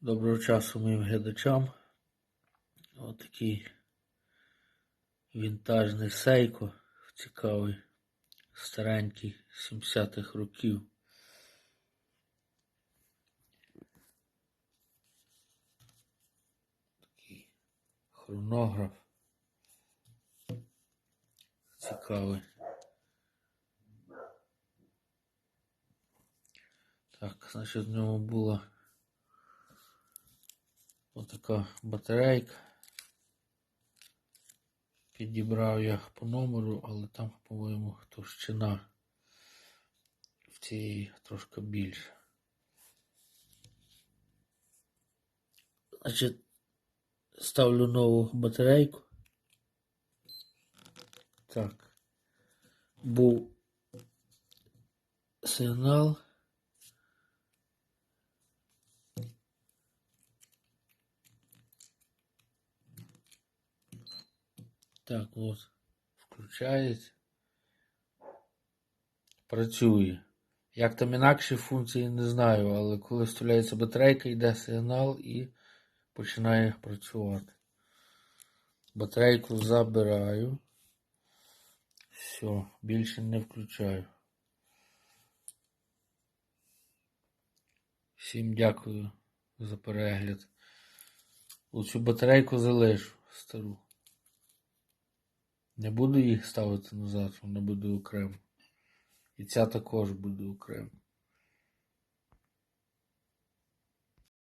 Доброго часу моїм глядачам. Отакий вінтажний сейко. Цікавий, старенький 70-х років. Такий хронограф. Цікавий. Так, значить в ньому була Отака батарейка. Підібрав я по номеру, але там, по-моєму, товщина в цій трошки більша. Значить, ставлю нову батарейку. Так. Був сигнал. Так, от, включається. Працює. Як там інакші функції не знаю, але коли вставляється батарейка, йде сигнал і починає працювати. Батарейку забираю. Все, більше не включаю. Всім дякую за перегляд. Оцю батарейку залишу стару. Не буду їх ставити назад, вона буде окремо. І ця також буде окремо.